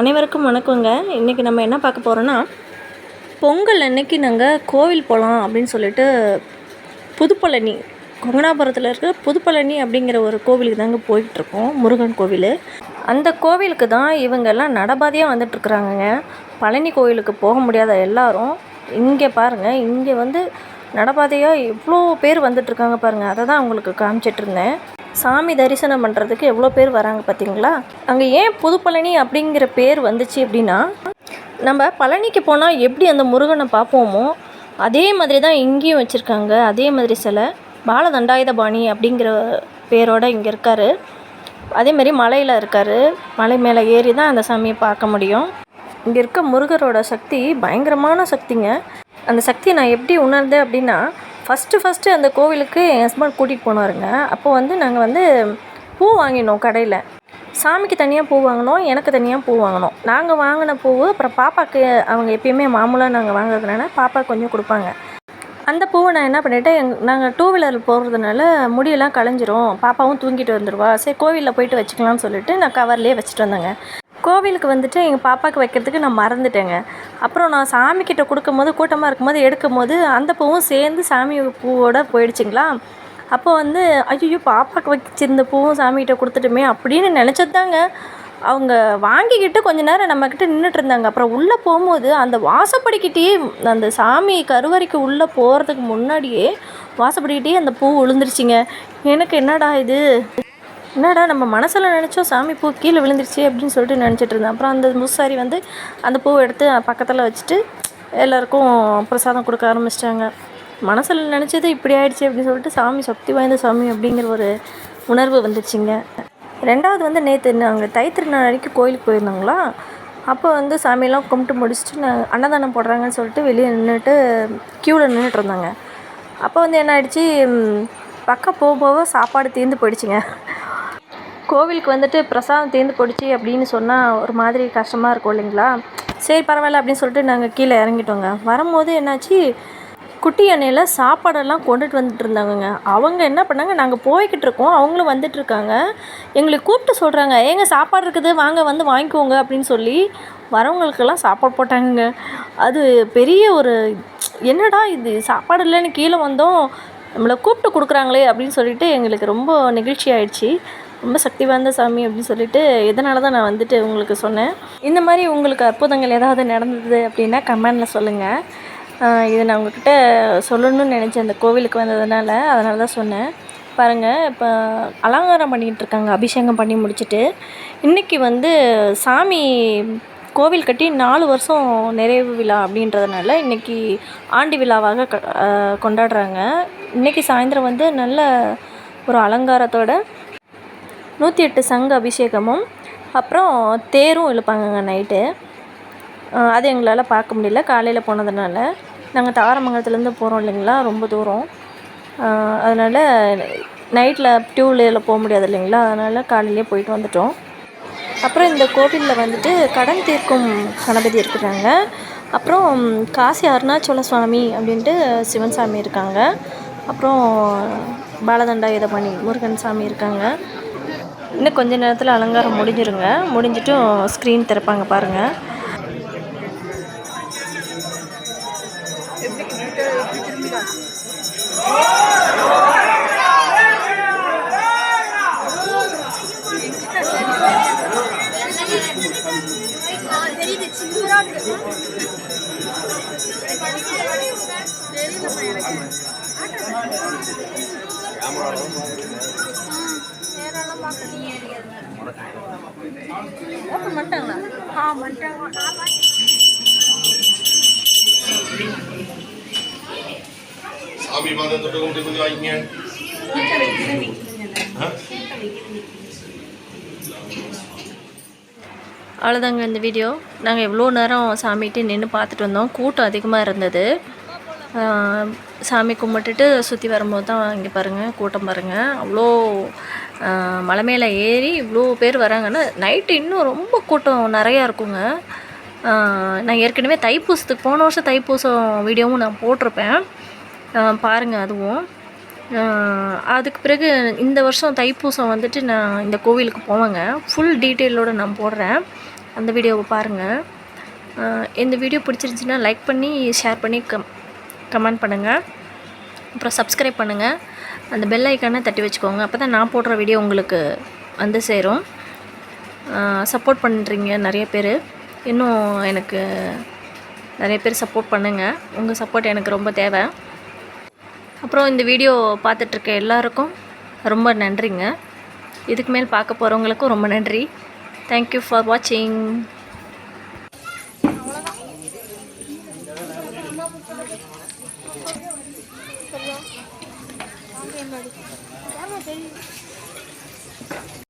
அனைவருக்கும் வணக்கங்க. இன்றைக்கி நம்ம என்ன பார்க்க போகிறோன்னா பொங்கல் அன்னைக்கு நாங்கள் கோவில் போகலாம் அப்படின்னு சொல்லிட்டு புதுப்பழனி கொங்கனாபுரத்தில் இருக்க புதுப்பழனி அப்படிங்கிற ஒரு கோவிலுக்கு தாங்க போயிட்டுருக்கோம் முருகன் கோவில். அந்த கோவிலுக்கு தான் இவங்கெல்லாம் நடபாதையாக வந்துட்டுருக்குறாங்கங்க பழனி கோவிலுக்கு போக முடியாத எல்லாரும் இங்கே பாருங்கள் இங்கே வந்து நடபாதையாக எவ்வளோ பேர் வந்துட்டுருக்காங்க பாருங்கள் அதை தான் உங்களுக்கு காமிச்சிட்டு இருந்தேன். சாமி தரிசனம் பண்ணுறதுக்கு எவ்வளோ பேர் வராங்க பார்த்தீங்களா அங்கே ஏன் புதுப்பழனி அப்படிங்கிற பேர் வந்துச்சு அப்படின்னா நம்ம பழனிக்கு போனால் எப்படி அந்த முருகனை பார்ப்போமோ அதே மாதிரி தான் இங்கேயும் வச்சுருக்காங்க. அதே மாதிரி சிலை பாலதண்டாயுதபாணி அப்படிங்கிற பேரோடு இங்கே இருக்கார். அதே மாதிரி மலையில் இருக்கார். மலை மேலே ஏறி தான் அந்த சாமியை பார்க்க முடியும். இங்கே இருக்க முருகரோட சக்தி பயங்கரமான சக்திங்க. அந்த சக்தியை நான் எப்படி உணர்ந்தேன் அப்படின்னா ஃபஸ்ட்டு ஃபஸ்ட்டு அந்த கோவிலுக்கு என் ஹஸ்பண்ட் கூட்டிகிட்டு போனாருங்க. அப்போ வந்து நாங்கள் வந்து பூ வாங்கினோம் கடையில். சாமிக்கு தனியாக பூ வாங்கினோம் எனக்கு தனியாக பூ வாங்கினோம். நாங்கள் வாங்கின பூ அப்புறம் பாப்பாவுக்கு அவங்க எப்பயுமே மாமூலாக நாங்கள் வாங்குறதுனால பாப்பா கொஞ்சம் கொடுப்பாங்க. அந்த பூவை நான் என்ன பண்ணிட்டேன் எங் நாங்கள் டூ வீலரில் போகிறதுனால முடியெல்லாம் களைஞ்சிரும் பாப்பாவும் தூங்கிட்டு வந்துடுவா சரி கோவிலில் போயிட்டு வச்சுக்கலாம்னு சொல்லிட்டு நான் கவர்லேயே வச்சுட்டு வந்தேங்க. கோவிலுக்கு வந்துட்டு எங்கள் பாப்பாவுக்கு வைக்கிறதுக்கு நான் மறந்துட்டேங்க. அப்புறம் நான் சாமிக்கிட்ட கொடுக்கும்போது கூட்டமாக இருக்கும்போது எடுக்கும்போது அந்த பூவும் சேர்ந்து சாமி பூவோட போயிடுச்சுங்களா? அப்போ வந்து ஐயோ பாப்பாவுக்கு வச்சிருந்த பூவும் சாமிகிட்ட கொடுத்துட்டுமே அப்படின்னு நினச்சது தாங்க அவங்க வாங்கிக்கிட்டு கொஞ்ச நேரம் நம்மக்கிட்ட நின்றுட்டு இருந்தாங்க அப்புறம் உள்ளே போகும்போது அந்த வாசப்படிக்கிட்டேயே அந்த சாமி கருவறைக்கு உள்ளே போகிறதுக்கு முன்னாடியே வாசப்படிக்கிட்டே அந்த பூ விழுந்துருச்சிங்க எனக்கு என்னடா இது? என்னடா நம்ம மனசில் நினச்சோம் சாமி பூ கீழே விழுந்துருச்சு அப்படின்னு சொல்லிட்டு நினச்சிட்டு இருந்தேன். அப்புறம் அந்த முசாரி வந்து அந்த பூவை எடுத்து பக்கத்தில் வச்சுட்டு எல்லாருக்கும் பிரசாதம் கொடுக்க ஆரம்பிச்சிட்டாங்க. மனசில் நினச்சது இப்படி ஆயிடுச்சு அப்படின்னு சொல்லிட்டு சாமி சக்தி வாய்ந்த சாமி அப்படிங்கிற ஒரு உணர்வு வந்துச்சுங்க. ரெண்டாவது வந்து நேற்று நாங்கள் தைத்திருநாள் கோயிலுக்கு போயிருந்தாங்களா? அப்போ வந்து சாமியெல்லாம் கும்பிட்டு முடிச்சுட்டு நான் அன்னதானம் போடுறாங்கன்னு சொல்லிட்டு வெளியே நின்றுட்டு க்யூவில் நின்றுட்டு இருந்தாங்க. அப்போ வந்து என்ன ஆயிடுச்சு? பக்கம் போக போக சாப்பாடு தீர்ந்து போயிடுச்சுங்க. கோவிலுக்கு வந்துட்டு பிரசாதம் தீர்ந்து போடுச்சு அப்படின்னு சொன்னால் ஒரு மாதிரி கஷ்டமாக இருக்கும் இல்லைங்களா? சரி பரவாயில்ல அப்படின்னு சொல்லிட்டு நாங்கள் கீழே இறங்கிட்டோங்க. வரும்போது என்னாச்சு? குட்டி அணையில் சாப்பாடெல்லாம் கொண்டுட்டு வந்துட்டு இருந்தாங்கங்க. அவங்க என்ன பண்ணாங்க? நாங்கள் போய்கிட்டு இருக்கோம். அவங்களும் வந்துட்டு இருக்காங்க. எங்களை கூப்பிட்டு சொல்கிறாங்க ஏங்க சாப்பாடு இருக்குது. வாங்க வந்து வாங்கிக்கோங்க. அப்படின்னு சொல்லி வரவங்களுக்கெல்லாம் சாப்பாடு போட்டாங்கங்க. அது பெரிய ஒரு என்னடா இது? சாப்பாடு இல்லைன்னு கீழே வந்தோம். நம்மளை கூப்பிட்டு கொடுக்குறாங்களே. அப்படின்னு சொல்லிட்டு எங்களுக்கு ரொம்ப நெகிழ்ச்சி ஆயிடுச்சு. ரொம்ப சக்தி வாய்ந்த சாமி அப்படின்னு சொல்லிட்டு இதனால தான் நான் வந்துட்டு உங்களுக்கு சொன்னேன். இந்த மாதிரி உங்களுக்கு அற்புதங்கள் ஏதாவது நடந்தது அப்படின்னா கமெண்டில் சொல்லுங்கள் இது நான் உங்ககிட்ட சொல்லணும்னு நினச்சேன் அந்த கோவிலுக்கு வந்ததுனால. அதனால தான் சொன்னேன். பாருங்கள் இப்போ அலங்காரம் பண்ணிகிட்டு இருக்காங்க அபிஷேகம் பண்ணி முடிச்சுட்டு. இன்றைக்கி வந்து சாமி கோவில் கட்டி நாலு வருஷம் நிறைவு விழா அப்படின்றதுனால இன்றைக்கி ஆண்டு விழாவாக க கொண்டாடுறாங்க. இன்றைக்கி சாயந்தரம் வந்து நல்ல ஒரு அலங்காரத்தோட நூற்றி எட்டு சங்கு அபிஷேகமும் அப்புறம் தேரும் இழுப்பாங்கங்க நைட்டு. அது எங்களால் பார்க்க முடியல. காலையில் போனதுனால நாங்கள் தாரமங்கலத்துலேருந்து போகிறோம் இல்லைங்களா? ரொம்ப தூரம். அதனால் நைட்டில் டியூவில் போக முடியாது இல்லைங்களா? அதனால் காலையிலே போயிட்டு வந்துட்டோம். அப்புறம் இந்த கோவிலில் வந்துட்டு கடன் தீர்க்கும் கணபதி இருக்கிறாங்க. அப்புறம் காசி அருணாச்சல சுவாமி அப்படின்ட்டு சிவன் சாமி இருக்காங்க. அப்புறம் பாலதண்டாயுதபாணி முருகன் சாமி இருக்காங்க. இன்னும் கொஞ்ச நேரத்தில் அலங்காரம் முடிஞ்சிருங்க. முடிஞ்சிட்டும் ஸ்க்ரீன் திறப்பாங்க பாருங்கள் ஓப்பன் பண்ணிட்டாங்களா? ஆ பண்ணிட்டாங்க. சாமி பாதம் தொட்டு கும்பிட்டு கொஞ்சம் வாங்கிங்க? அவ்வளோதாங்க இந்த வீடியோ. நாங்கள் எவ்வளோ நேரம் சாமிகிட்ட நின்று பார்த்துட்டு வந்தோம். கூட்டம் அதிகமாக இருந்தது. சாமி கும்பிட்டுட்டு சுற்றி வரும்போது தான் இங்கே பாருங்கள் கூட்டம் பாருங்கள் அவ்வளோ மலை மேலே ஏறி இவ்வளோ பேர் வராங்கன்னா நைட்டு இன்னும் ரொம்ப கூட்டம் நிறையா இருக்குங்க. நான் ஏற்கனவே தைப்பூசத்துக்கு போன வருஷம் தைப்பூசம் வீடியோவும் நான் போட்டிருப்பேன். பாருங்கள் அதுவும். அதுக்கு பிறகு இந்த வருஷம் தைப்பூசம் வந்துட்டு நான் இந்த கோவிலுக்கு போவேங்க. ஃபுல் டீட்டெயிலோடு நான் போடுறேன். அந்த வீடியோவை பாருங்கள் இந்த வீடியோ பிடிச்சிருந்துச்சின்னா லைக் பண்ணி ஷேர் பண்ணி கம் கமெண்ட் பண்ணுங்கள் அப்புறம் சப்ஸ்கிரைப் பண்ணுங்கள் அந்த பெல் ஐக்கானை தட்டி வச்சுக்கோங்க. அப்போ தான் நான் போடுற வீடியோ உங்களுக்கு வந்து சேரும். சப்போர்ட் பண்ணுறீங்க நிறைய பேர். இன்னும் எனக்கு நிறைய பேர் சப்போர்ட் பண்ணுங்கள் உங்கள் சப்போர்ட் எனக்கு ரொம்ப தேவை. அப்புறம் இந்த வீடியோ பார்த்துட்ருக்க எல்லாருக்கும் ரொம்ப நன்றிங்க. இதுக்கு மேல் பார்க்க போகிறவங்களுக்கும் ரொம்ப நன்றி. தேங்க்யூ ஃபார் வாட்சிங் அதே மாதிரி